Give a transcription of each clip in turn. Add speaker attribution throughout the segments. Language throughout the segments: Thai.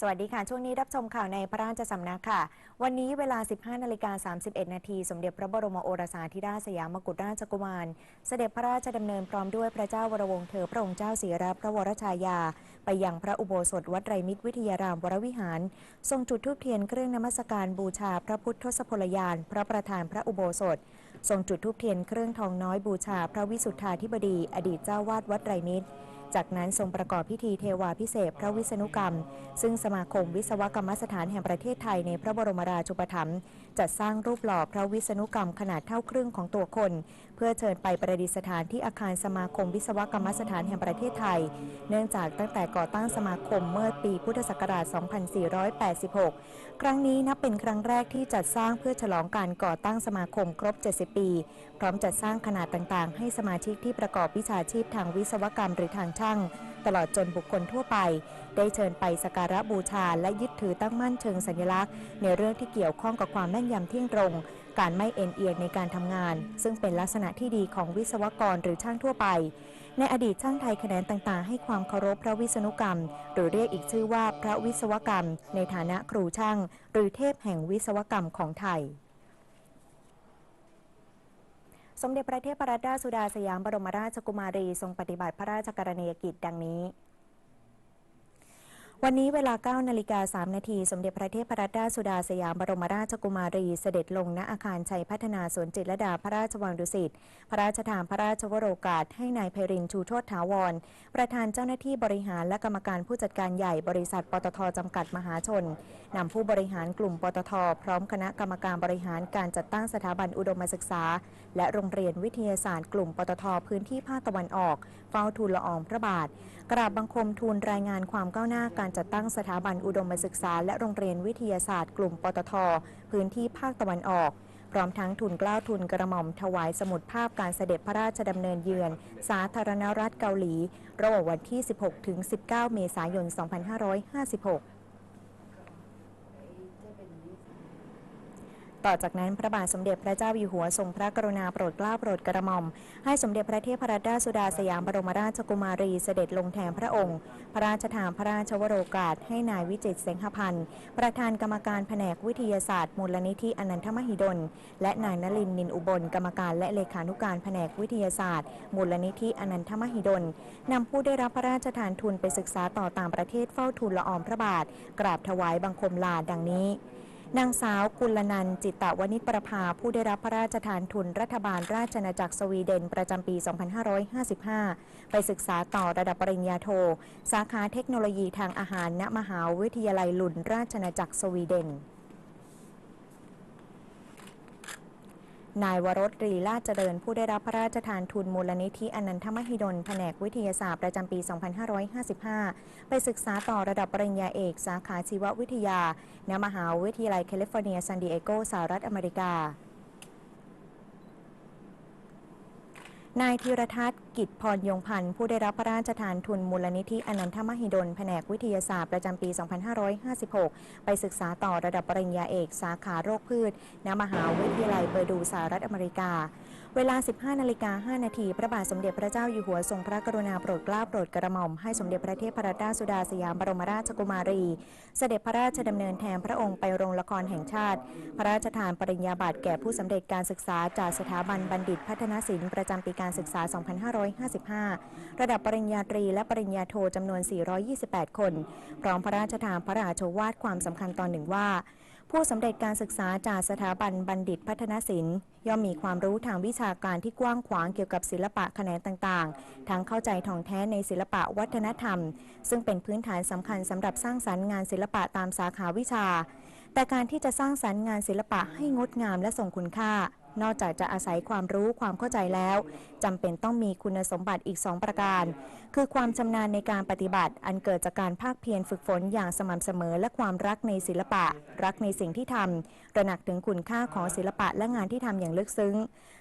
Speaker 1: สวัสดีค่ะ ช่วงนี้รับชมข่าวในพระราชสำนักค่ะ วันนี้เวลา 15นาฬิกา31 นาที สมเด็จพระบรมโอรสาธิราชสยามกุฎราชกุมาร เสด็จพระราชดำเนินพร้อมด้วยพระเจ้าวรวงศ์เธอ พระองค์เจ้าศรีรัตนพระวรชายา ไปยังพระอุโบสถวัดไรมิตรวิทยารามวรวิหาร ทรงจุดธูปเทียนเครื่องนมัสการบูชาพระพุทธทศพลยาน พระประธานพระอุโบสถ ทรงจุดธูปเทียนเครื่องทองน้อยบูชา พระวิสุทธาธิบดี อดีตเจ้าวาดวัดไรมิตร จากนั้นทรงประกอบพิธีเทวาพิเศษพระวิษณุกรรม ซึ่งสมาคมวิศวกรรมสถานแห่งประเทศไทยในพระบรมราชูปถัมภ์จัดสร้างรูปหล่อพระวิษณุกรรมขนาดเท่าครึ่งของตัวคนเพื่อเชิญไปประดิษฐานที่อาคารสมาคมวิศวกรรมสถานแห่งประเทศไทย เนื่องจากตั้งแต่ก่อตั้งสมาคมเมื่อปีพุทธศักราช 2486 ครั้งนี้นับเป็นครั้งแรกที่จัดสร้างเพื่อฉลองการก่อตั้งสมาคมครบ 70 ปี พร้อมจัดสร้างขนาดต่างๆ ให้สมาชิกที่ประกอบวิชาชีพทางวิศวกรรมหรือทางช่าง ตลอดจนบุคคลทั่วไป ได้เชิญไปสักการะบูชา และยึดถือตั้งมั่นเชิงสัญลักษณ์ ในเรื่องที่เกี่ยวข้องกับความแม่นยำเที่ยงตรง การไม่เอ็นเอียงในการทำงาน ซึ่งเป็นลักษณะที่ดีของวิศวกรหรือช่างทั่วไป ในอดีตช่างไทยแขนงต่างๆ ให้ความเคารพพระวิษณุกรรม หรือเรียกอีกชื่อว่าพระวิศวกรรม ในฐานะครูช่าง หรือเทพแห่งวิศวกรรมของไทยสมเด็จพระเทพรัตนราชสุดาสยามบรมราชกุมารี ทรงปฏิบัติพระราชกรณียกิจดังนี้ วันนี้เวลา 9 นาฬิกา 3 นาที สมเด็จพระเทพรัตนราชสุดาสยามบรมราชกุมารี เสด็จลงณอาคารชัยพัฒนาสวนจิตรลดาพระราชวังดุสิต พระราชทานพระราชวโรกาส ให้นายไพรินชูโชตถาวร ประธานเจ้าหน้าที่บริหารและกรรมการผู้จัดการใหญ่บริษัท ปตทจำกัดมหาชน นำผู้บริหารกลุ่มปตท พร้อมคณะกรรมการบริหารการจัดตั้งสถาบันอุดมศึกษา และโรงเรียนวิทยาศาสตร์ กลุ่มปตทพื้นที่ภาคตะวันออก เฝ้าทูลละอองพระบาทกราบบังคมทูลรายงานความก้าวหน้าการจัดตั้งสถาบันอุดมศึกษา และโรงเรียนวิทยาศาสตร์กลุ่มปตท พื้นที่ภาคตะวันออก พร้อมทั้งทุนกล้าวทุนกระหม่อมถวายสมุดภาพการเสด็จพระราชดำเนินเยือน สาธารณรัฐเกาหลี ระหว่างวันที่ 16ถึง19 เมษายน 2556 ต่อจากนั้นพระบาทสมเด็จพระเจ้าอยู่หัวทรงพระกรุณาโปรดเกล้าโปรดกระหม่อม ให้สมเด็จพระเทพรัตนราชสุดาสยามบรมราชกุมารีเสด็จลงแทนพระองค์ พระราชทานพระราชวโรกาส ให้นายวิจิตรเสงหพันธ์ประธานกรรมการแผนกวิทยาศาสตร์มูลนิธิอนันทมหิดล และนายนลินนินอุบลกรรมการและเลขานุการแผนกวิทยาศาสตร์ มูลนิธิอนันทมหิดลนำผู้ได้รับพระราชทานทุนไปศึกษาต่อต่างประเทศเฝ้าทูลละอองพระบาท กราบถวายบังคมลาดังนี้ นางสาวกุลนันจิตตวณิชประภา ผู้ได้รับพระราชทานทุนรัฐบาลราชนาจักรสวีเดนประจำปี 2555 ไปศึกษาต่อระดับปริญญาโท สาขาเทคโนโลยีทางอาหาร ณ มหาวิทยาลัยลุนราชนาจักรสวีเดน นายวรสรีลาชเจริญผู้ได้รับพระราชทานทุนมูลนิธิอนันทมหิดล แผนกวิทยาศาสตร์ประจำปี 2555 ไปศึกษาต่อระดับปริญญาเอก สาขาชีววิทยา ณ มหาวิทยาลัยแคลิฟอร์เนียซานดิเอโกสหรัฐอเมริกา นายธีรทัศน์กิจพรยงพันธ์ผู้ได้รับพระราชทานทุนมูลนิธิอนันทมหิดล แผนกวิทยาศาสตร์ประจำปี 2556 ไปศึกษาต่อระดับปริญญาเอก สาขาโรคพืช ณ มหาวิทยาลัยเปอร์ดูสหรัฐอเมริกา เวลา 15 นาฬิกา 5 นาทีพระบาทสมเด็จพระเจ้าอยู่หัวทรงพระกรุณาโปรดเกล้าโปรดกระหม่อมให้สมเด็จพระเทพรัตนราชสุดาสยามบรมราชกุมารี เสด็จพระราชดำเนินแทนพระองค์ไปโรงละครแห่งชาติ พระราชทานปริญญาบัตรแก่ผู้สำเร็จการศึกษาจากสถาบันบัณฑิตพัฒนศิลป์ประจำปีการศึกษา 2555 ระดับปริญญาตรีและปริญญาโทจำนวน 428 คน พร้อมพระราชทานพระราชวาทความสำคัญตอนหนึ่งว่า ผู้สำเร็จการศึกษาจากสถาบันบัณฑิตพัฒนศิลป์ ย่อมมีความรู้ทางวิชาการที่กว้างขวางเกี่ยวกับศิลปะแขนงต่างๆ ทั้งเข้าใจท่องแท้ในศิลปะวัฒนธรรม ซึ่งเป็นพื้นฐานสำคัญสำหรับสร้างสรรค์งานศิลปะตามสาขาวิชา แต่การที่จะสร้างสรรค์งานศิลปะให้งดงามและทรงคุณค่า นอกจากจะอาศัยความรู้ความเข้าใจแล้วจำเป็นต้องมีคุณสมบัติอีก 2 ประการ คือความชำนาญในการปฏิบัติ อันเกิดจากการภาคเพียรฝึกฝนอย่างสม่ำเสมอ และความรักในศิลปะ รักในสิ่งที่ทำระหนักถึงคุณค่าของศิลปะและงานที่ทำอย่างลึกซึ้ง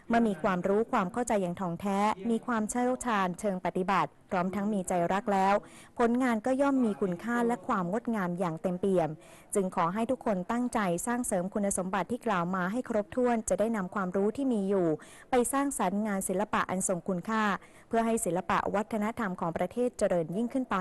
Speaker 1: เมื่อมีความรู้ความเข้าใจอย่างถ่องแท้ มีความเชี่ยวชาญเชิงปฏิบัติ พร้อมทั้งมีใจรักแล้ว ผลงานก็ย่อมมีคุณค่าและความงดงามอย่างเต็มเปี่ยม จึงขอให้ทุกคนตั้งใจสร้างเสริมคุณสมบัติที่กล่าวมาให้ครบถ้วนจะได้นำความรู้ที่มีอยู่ ไปสร้างสรรค์งานศิลปะอันทรงคุณค่า เพื่อให้ศิลปะวัฒนธรรมของประเทศเจริญยิ่งขึ้นไป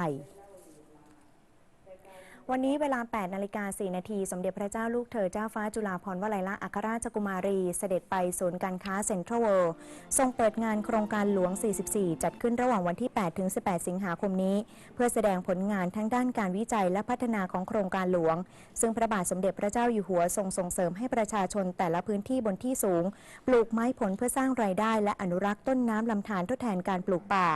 Speaker 1: วันนี้เวลา 8 นาฬิกา 4 นาที สมเด็จพระเจ้าลูกเธอเจ้าฟ้าจุฬาภรณ์วลัยละอัครราชกุมารี เสด็จไปศูนย์การค้าเซ็นทรัลเวิลด์ทรงเปิดงานโครงการหลวง 44 จัดขึ้นระหว่างวันที่ 8 ถึง 18 สิงหาคมนี้ เพื่อแสดงผลงานทั้งด้านการวิจัยและพัฒนาของโครงการหลวง ซึ่งพระบาทสมเด็จพระเจ้าอยู่หัวทรงส่งเสริมให้ประชาชนแต่ละพื้นที่บนที่สูง ปลูกไม้ผลเพื่อสร้างรายได้ และอนุรักษ์ต้นน้ำลำธารทดแทนการปลูกป่า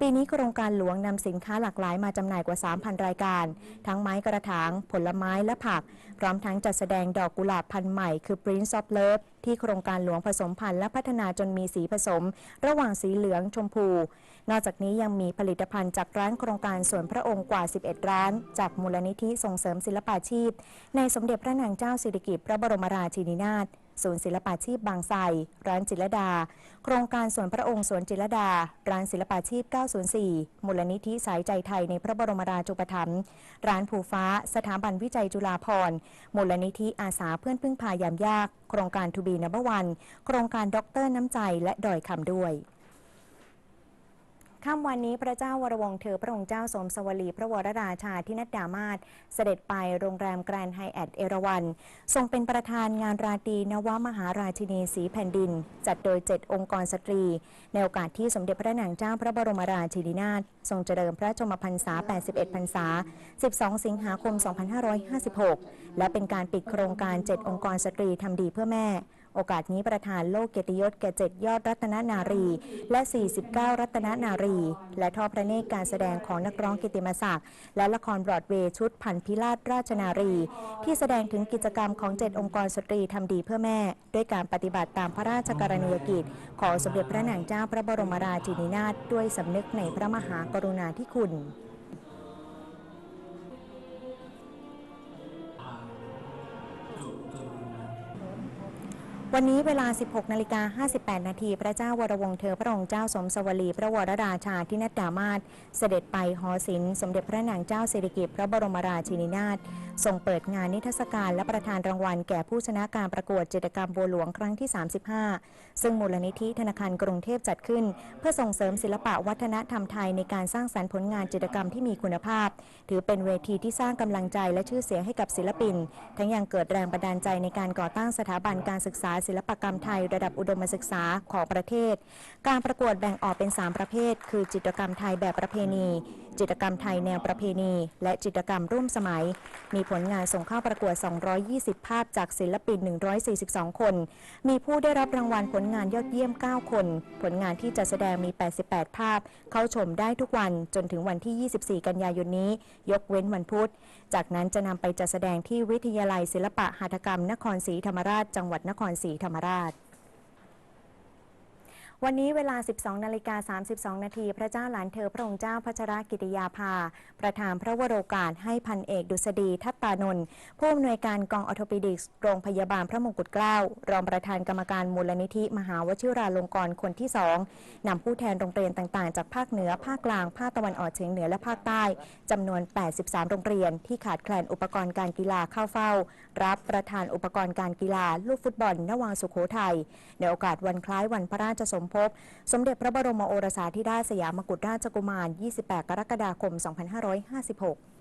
Speaker 1: ปีนี้โครงการหลวงนำสินค้าหลากหลายมาจำหน่ายกว่า 3,000 รายการ ทั้งไม้กระถาง ผลไม้และผัก พร้อมทั้งจัดแสดงดอกกุหลาบพันธุ์ใหม่คือ Prince of Love ที่โครงการหลวงผสมพันธุ์และพัฒนาจนมีสีผสม ระหว่างสีเหลืองชมพู นอกจากนี้ยังมีผลิตภัณฑ์จากร้านโครงการสวนพระองค์กว่า 11 ร้าน จากมูลนิธิส่งเสริมศิลปาชีพ ในสมเด็จพระนางเจ้าสิริกิติ์พระบรมราชินีนาถศูนย์ศิลปาชีพบางไทรร้านจิรดา โครงการสวนพระองค์สวนจิรดา ร้านศิลปาชีพ 904 มูลนิธิสายใจไทยในพระบรมราชูปถัมภ์ ร้านภูฟ้า สถาบันวิจัยจุฬาภรณ์ มูลนิธิอาสาเพื่อนพึ่งพายามยากโครงการทูบีนับวันโครงการด็อกเตอร์น้ำใจและดอยคำด้วย ค่ำวันนี้พระเจ้าวรวงศ์เธอพระองค์เจ้าสมสวลีพระวรราชาธินัดดามาศเสด็จไปโรงแรมแกรนด์ไฮแอทเอราวันทรงเป็นประธานงานราตรีนวมหาราชินีสีแผ่นดิน จัดโดย 7 องค์กรสตรี ในโอกาสที่สมเด็จพระนางเจ้าพระบรมราชินีนาถทรงเจริญพระชนมพรรษา 81 พรรษา 12 สิงหาคม 2556 และเป็นการปิดโครงการ 7 องค์กรสตรีทำดีเพื่อแม่ โอกาสนี้ประธานโลกเกียรติยศแก่7ยอดรัตนนารี และ 49 รัตนนารี และทอดพระเนตรการแสดงของนักร้องกิติมศักดิ์และละครบรอดเวย์ชุดพันพิราชราชนารี ที่แสดงถึงกิจกรรมของ7องค์กรสตรีทำดีเพื่อแม่ ด้วยการปฏิบัติตามพระราชกรณียกิจ ของสมเด็จพระนางเจ้าพระบรมราชินีนาถด้วยสำนึกในพระมหากรุณาธิคุณ วันนี้เวลา 16 นาฬิกา 58 นาที พระเจ้าวรวงเธอพระองค์เจ้าสมสวลี พระวรราชาธินัดดามาศเสด็จไปหอศิลป์สมเด็จพระนางเจ้าสิริกิติ์พระบรมราชินีนาถ ทรงเปิดงานนิทรรศการและประธานรางวัลแก่ผู้ชนะการประกวดจิตรกรรมบัวหลวงครั้งที่ 35 ซึ่งมูลนิธิธนาคารกรุงเทพจัดขึ้น เพื่อส่งเสริมศิลปะวัฒนธรรมไทยในการสร้างสรรค์ผลงานจิตรกรรมที่มีคุณภาพ ถือเป็นเวทีที่สร้างกำลังใจและชื่อเสียงให้กับศิลปิน ทั้งยังเกิดแรงบันดาลใจในการก่อตั้งสถาบันการศึกษาศิลปกรรมไทยระดับอุดมศึกษาของประเทศ การประกวดแบ่งออกเป็น 3 ประเภท คือจิตรกรรมไทยแบบประเพณี จิตรกรรมไทยแนวประเพณี และจิตรกรรมร่วมสมัย มีผลงานส่งเข้าประกวด 220 ภาพจากศิลปิน 142 คน มีผู้ได้รับรางวัลผลงานยอดเยี่ยม 9 คน ผลงานที่จะแสดงมี 88 ภาพ เข้าชมได้ทุกวันจนถึงวันที่ 24 กันยายนนี้ ยกเว้นวันพุธ จากนั้นจะนำไปจัดแสดงที่วิทยาลัยศิลปะหัตถกรรม นครศรีธรรมราช จังหวัดนครศรีธรรมราช วันนี้เวลา 12 นาฬิกา 32 นาทีพระเจ้าหลานเธอพระองค์เจ้าพัชรกิติยาภา ประธานพระวโรกาสให้พันเอกดุษฎีทัตตานนท์ผู้อำนวยการกองออโทปิดิกส์โรงพยาบาลพระมงกุฎเกล้า รองประธานกรรมการมูลนิธิ มหาวชิราลงกรณ์คนที่สองนำผู้แทนโรงเรียนต่างๆ จากภาคเหนือภาคกลาง ภาคตะวันออกเฉียงเหนือและภาคใต้จำนวน 83 โรงเรียน ที่ขาดแคลนอุปกรณ์การกีฬาเข้าเฝ้า รับประธานอุปกรณ์การกีฬาลูกฟุตบอลนวังสุโขทัยในโอกาสวันคล้ายวันพระราชสมภพสมเด็จพระบรมโอรสาธิราชสยามกุฎราชกุมาร 28 กรกฎาคม 2556